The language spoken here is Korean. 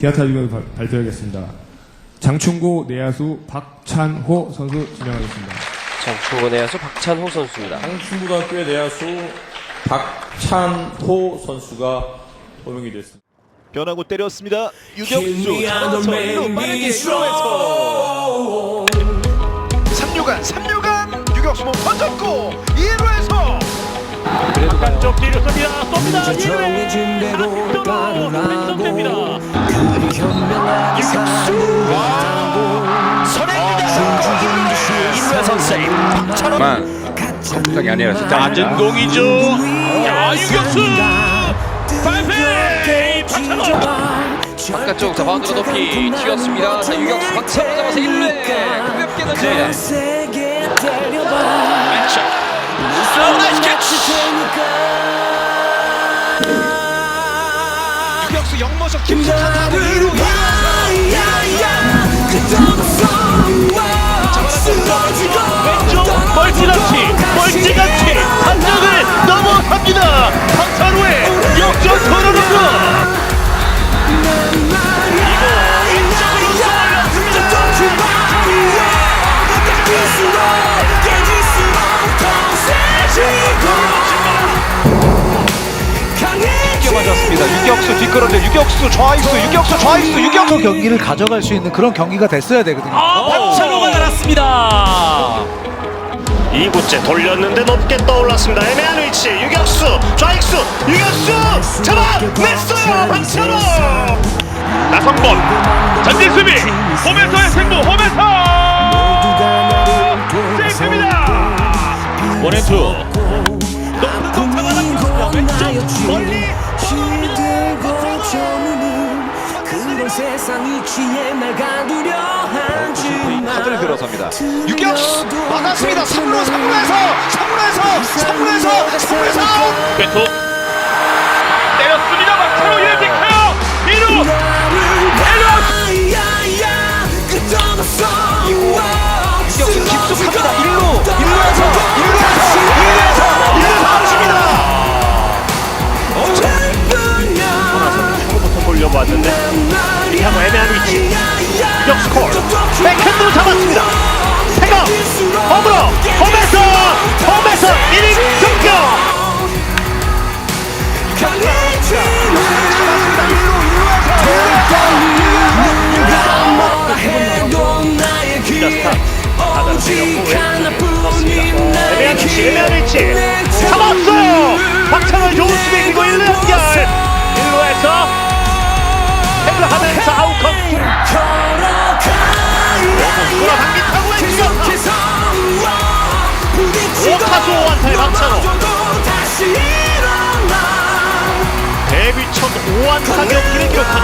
기아타 발- 발표하겠습니다. 장충고 내야수 박찬호 선수 지명하겠습니다. 장충고 내야수 박찬호 선수입니다. 장충고등학교의 내야수 박찬호 선수가 호명이 됐습니다. 변하고 때렸습니다. 유격수 일로 빠르게 1루에서 3루간 3루간 유격수 던졌고 2루에서 쪽 뒤로 쏩니다. 쏩니다. 1회 안쪽으로 왼손입니다. 걱정이 아니라 진짜 낮은 공이죠. 야 유격수 발페 박찬호. 바깥쪽 자 바운드로 높이 튀었습니다. 자 유격수 박찬호 잡아서 1루에 가볍게 던집니다. 왼쪽 슬로우 나이스 캐치. 유격수 맞았습니다. 유격수 뒷걸음질 유격수 좌익수 유격수 좌익수 유격수 경기를 가져갈 수 있는 그런 경기가 됐어야 되거든요. 아, 박찬호가 날았습니다. 이구째 돌렸는데 높게 떠올랐습니다. 애매한 위치 유격수 좌익수 유격수 잡아냈어요 박찬호. 나성범 전진 수비 홈에서 카드를 들어섭니다. 유격수 막았습니다. 3루 3루에서 3루에서 3루에서 3루에서 애매한 위치 유격수 콜. 백핸드로 잡았습니다 태그 하면서 아웃 컨트 돌아당긴 타구의 주격 오타수 오안타의 박찬호. 데뷔 첫 오안타 경기를 기록하는 박찬호 선수입니다